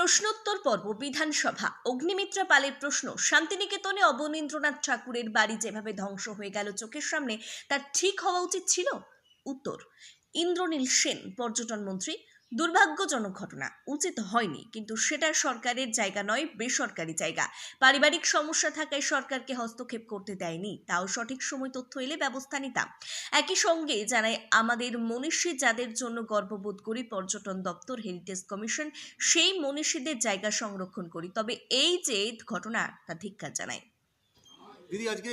প্রশ্নোত্তর পর্ব, বিধানসভা। অগ্নিমিত্রা পালের প্রশ্ন, শান্তিনিকেতনে অবনীন্দ্রনাথ ঠাকুরের বাড়ি যেভাবে ধ্বংস হয়ে গেল চোখের সামনে, তার ঠিক হওয়া উচিত ছিল? উত্তর, ইন্দ্রনীল সেন, পর্যটন মন্ত্রী দুর্ভাগ্যজনক ঘটনা উচিত হয়নি। কিন্তু সেটা সরকারের জায়গা নয় বেসরকারি জায়গা। পারিবারিক সমস্যা থাকায় সরকারকে হস্তক্ষেপ করতে দেয়নি। তাও সঠিক সময় তথ্য এলে ব্যবস্থা নিতাম। একই সঙ্গে জানাই আমাদের মনীষী যাদের জন্য গর্ববোধ করি পর্যটন দপ্তর হেরিটেজ কমিশন সেই মনীষীদের জায়গা সংরক্ষণ করি। তবে এই যে ঘটনা তা ধিক্কার জানাই। দিদি আজকে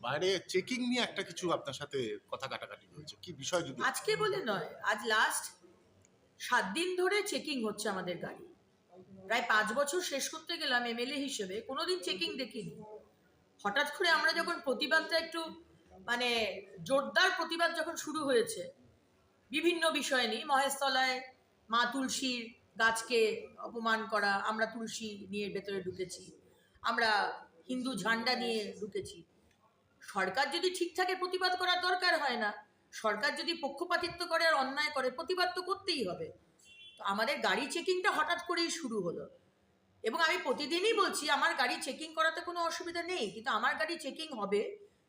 বাইরে চেকিং নিয়ে একটা কিছু আপনার সাথে কথা কাটাকাটি হয়েছে। কি বিষয় যদি আজকে বলে নয় আজ লাস্ট সাত দিন ধরে চেকিং হচ্ছে আমাদের গাড়ি। প্রায় পাঁচ বছর শেষ করতে গেলাম এমএলএ হিসেবে, কোনোদিন চেকিং দেখিনি। হঠাৎ করে আমরা যখন প্রতিবাদটা একটু মানে জোরদার প্রতিবাদ যখন শুরু হয়েছে, বিভিন্ন বিষয় নিয়ে, মহেশতলায় মা তুলসীর গাছকে অপমান করা, আমরা তুলসী নিয়ে ভেতরে ঢুকেছি, আমরা হিন্দু ঝান্ডা নিয়ে ঢুকেছি। সরকার যদি ঠিক থাকে প্রতিবাদ করার দরকার হয় না সরকার যদি পক্ষপাতিত্ব করে আর অন্যায় করে, প্রতিবাদ তো করতেই হবে। তো আমাদের গাড়ি চেকিংটা হঠাৎ করেই শুরু হলো। এবং আমি প্রতিদিনই বলছি, আমার গাড়ি চেকিং করাতে কোনো অসুবিধা নেই, কিন্তু আমার গাড়ি চেকিং হবে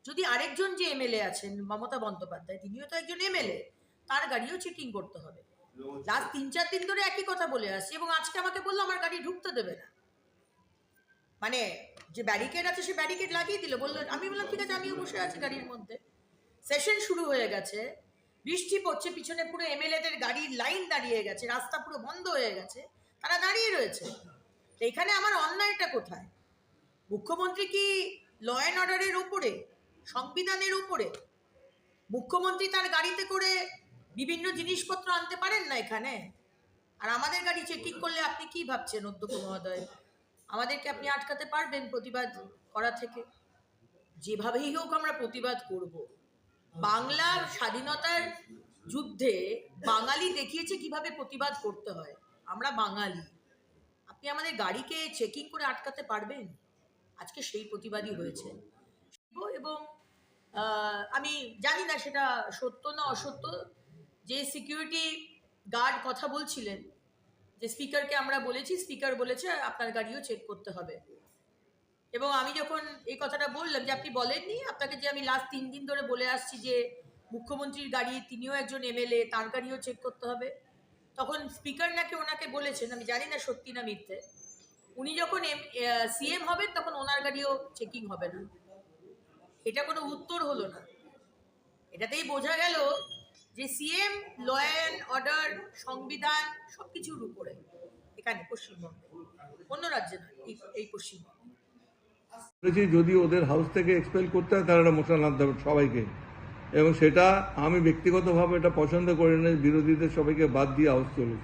যদি আরেকজন যে এমএলএ আছেন, মমতা বন্দ্যোপাধ্যায়, তিনিও তো একজন এমএলএ, তার গাড়িও চেকিং করতে হবে। লাস্ট তিন চার দিন ধরে একই কথা বলে আসছি এবং আজকে আমাকে বলল, আমার গাড়ি ঢুকতে দেবে না। মানে যে ব্যারিকেড আছে, সে ব্যারিকেড লাগিয়ে দিল। বলল, আমি বললাম, ঠিক আছে, আমিও বসে আছি গাড়ির মধ্যে। সেশন শুরু হয়ে গেছে। বৃষ্টি পড়ছে, পিছনে পুরো এমএলএদের গাড়ির লাইন দাঁড়িয়ে গেছে, রাস্তা পুরো বন্ধ হয়ে গেছে, তারা দাঁড়িয়ে রয়েছে। এখানে আমার অন্যায়টা কোথায়? মুখ্যমন্ত্রী কি ল অ্যান্ড অর্ডারের ওপরে সংবিধানের উপরে? মুখ্যমন্ত্রী তার গাড়িতে করে বিভিন্ন জিনিসপত্র আনতে পারেন না এখানে? আর আমাদের গাড়ি চেকিং করলে আপনি কি ভাবছেন অধ্যক্ষ মহোদয়? আমাদেরকে আপনি আটকাতে পারবেন প্রতিবাদ করা থেকে? যেভাবেই হোক আমরা প্রতিবাদ করব। বাংলার স্বাধীনতার যুদ্ধে বাঙালি দেখিয়েছে কীভাবে প্রতিবাদ করতে হয়। আমরা বাঙালি। আপনি আমাদের গাড়িকে চেকিং করে আটকাতে পারবেন? আজকে সেই প্রতিবাদই হয়েছে। এবং আমি জানি না সেটা সত্য না অসত্য। যে সিকিউরিটি গার্ড কথা বলছিলেন, যে স্পিকারকে আমরা বলেছি স্পিকার বলেছে, আপনার গাড়িও চেক করতে হবে। এবং আমি যখন এই কথাটা বললাম যে আপনি বলেননি, আপনাকে যে আমি লাস্ট তিন দিন ধরে বলে আসছি যে মুখ্যমন্ত্রীর গাড়ি, তিনিও একজন এমএলএ তার গাড়িও চেক করতে হবে। তখন স্পিকার নাকি ওনাকে বলেছেন, আমি জানি না সত্যি না মিথ্যে, উনি যখন এম সিএম হবেন তখন ওনার গাড়িও চেকিং হবে না। এটা কোনো উত্তর হলো না। এটাতেই বোঝা গেল যে সিএম ল অর্ডার সংবিধান সব কিছুর উপরে, এখানে পশ্চিমবঙ্গে। অন্য রাজ্যে নয় এই- পশ্চিমবঙ্গে। যদি ওদের হাউস থেকে এক্সপেল করতে হয়, তাহলে একটা মোশন আনতে হবে সবাইকে। এবং সেটা আমি ব্যক্তিগতভাবে এটা পছন্দ করি না, বিরোধীদের সবাইকে বাদ দিয়ে হাউস চলুক।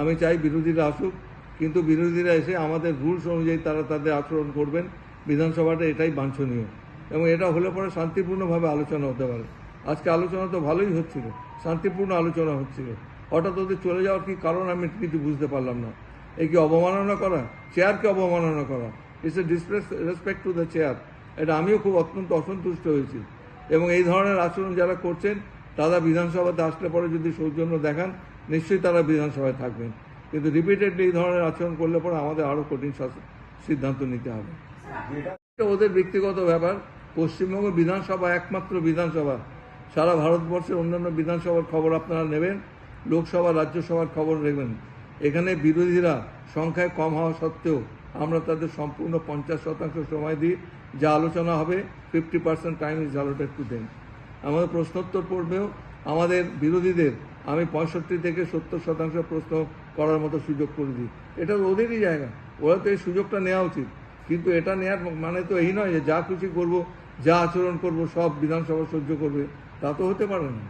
আমি চাই বিরোধীরা আসুক, কিন্তু বিরোধীরা এসে আমাদের রুলস অনুযায়ী তারা তাদের আচরণ করবেন। বিধানসভাটা এটাই বাঞ্ছনীয়। এবং এটা হলে পরে শান্তিপূর্ণভাবে আলোচনা হতে পারে। আজকে আলোচনা তো ভালোই হচ্ছিল, শান্তিপূর্ণ আলোচনা হচ্ছিল। হঠাৎ ওদের চলে যাওয়ার কি কারণ আমি কিছু বুঝতে পারলাম না। এই কি অবমাননা করা? চেয়ারকে অবমাননা করা? It's a disgrace respect to the chair এটা আমিও খুব অত্যন্ত অসন্তুষ্ট হয়েছি। এবং এই ধরনের আচরণ যারা করছেন, তারা বিধানসভাতে আসলে পরে যদি সৌজন্য দেখান, নিশ্চয়ই তারা বিধানসভায় থাকবেন। কিন্তু রিপিটেডলি এই ধরনের আচরণ করলে পরে আমাদের আরও কঠিন সিদ্ধান্ত নিতে হবে। ওদের ব্যক্তিগত ব্যাপার। পশ্চিমবঙ্গ বিধানসভা একমাত্র বিধানসভা। সারা ভারতবর্ষের অন্যান্য বিধানসভার খবর আপনারা নেবেন, লোকসভা, রাজ্যসভার খবর নেবেন। এখানে বিরোধীরা সংখ্যায় কম হওয়া সত্ত্বেও আমরা তাদের সম্পূর্ণ পঞ্চাশ শতাংশ সময় দিই। যা আলোচনা হবে fifty percent time is allotted to them আমাদের প্রশ্নোত্তর পর্বেও আমাদের বিরোধীদের আমি পঁয়ষট্টি থেকে সত্তর শতাংশ প্রশ্ন করার মতো সুযোগ করে দিই। এটা ওদেরই জায়গা। ওরা তো এই সুযোগটা নেওয়া উচিত। কিন্তু এটা নেওয়ার মানে তো এই নয় যে যা খুশি করব, যা আচরণ করব, সব বিধানসভা সহ্য করবে। তা তো হতে পারে না।